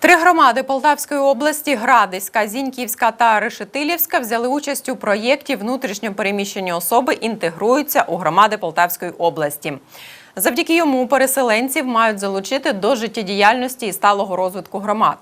Три громади Полтавської області Градиська, Зіньківська та Решетилівська взяли участь у проєкті внутрішньо особи інтегруються у громади Полтавської області. Завдяки йому переселенців мають залучити до життєдіяльності і сталого розвитку громад.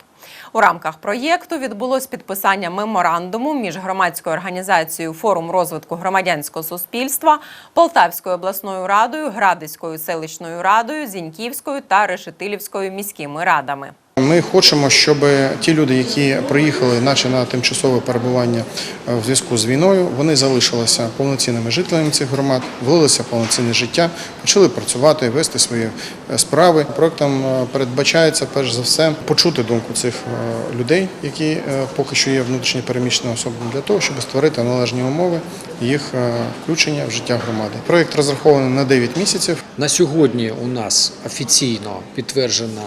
У рамках проєкту відбулось підписання меморандуму між громадською організацією Форум розвитку громадянського суспільства, Полтавською обласною радою, Градиською селищною радою, Зіньківською та Решетилівською міськими радами. Ми хочемо, щоб ті люди, які приїхали, наче на тимчасове перебування е, в зв'язку з війною, вони залишилися повноцінними жителями цих громад, влилися повноцінне життя, почали працювати, вести свої е, справи. Проектом е, передбачається перш за все почути думку цих людей, які поки що є внутрішньо переміщеними особами, для того, щоб створити належні умови їх включення в життя громади. Проект розрахований на 9 місяців. На сьогодні у нас офіційно підтверджена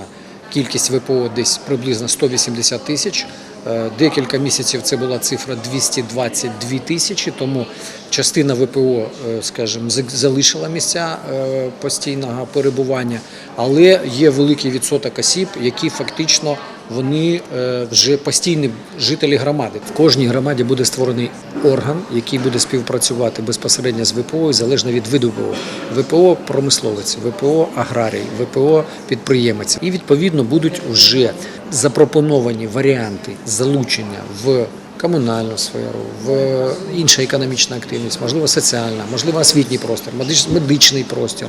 кількість ВПО десь приблизно 180 тисяч. Е, Декілька місяців це була цифра 222 тисячі, тому частина ВПО, е, скажімо, залишила місця е, постійного перебування, але є великий відсоток осіб, які фактично вони е, вже постійні жителі громади. В кожній громаді буде створений орган, який буде співпрацювати безпосередньо з ВПО, залежно від виду ВПО. ВПО промисловець, ВПО аграрій, ВПО підприємець. І відповідно будуть вже запропоновані варіанти залучення в комунальну сферу, в інша економічна активність, можливо, соціальна, можливо, освітній простір, медич- медичний простір.